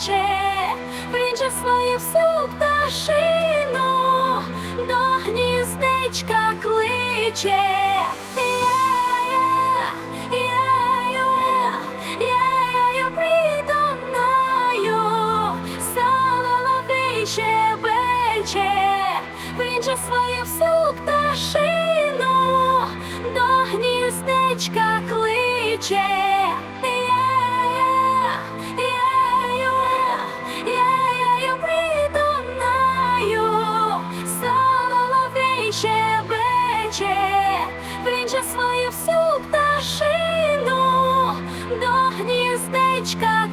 щебече, він же свою всю пташину до гніздечка кличе. Він же свою всю пташину до гніздечка. Річка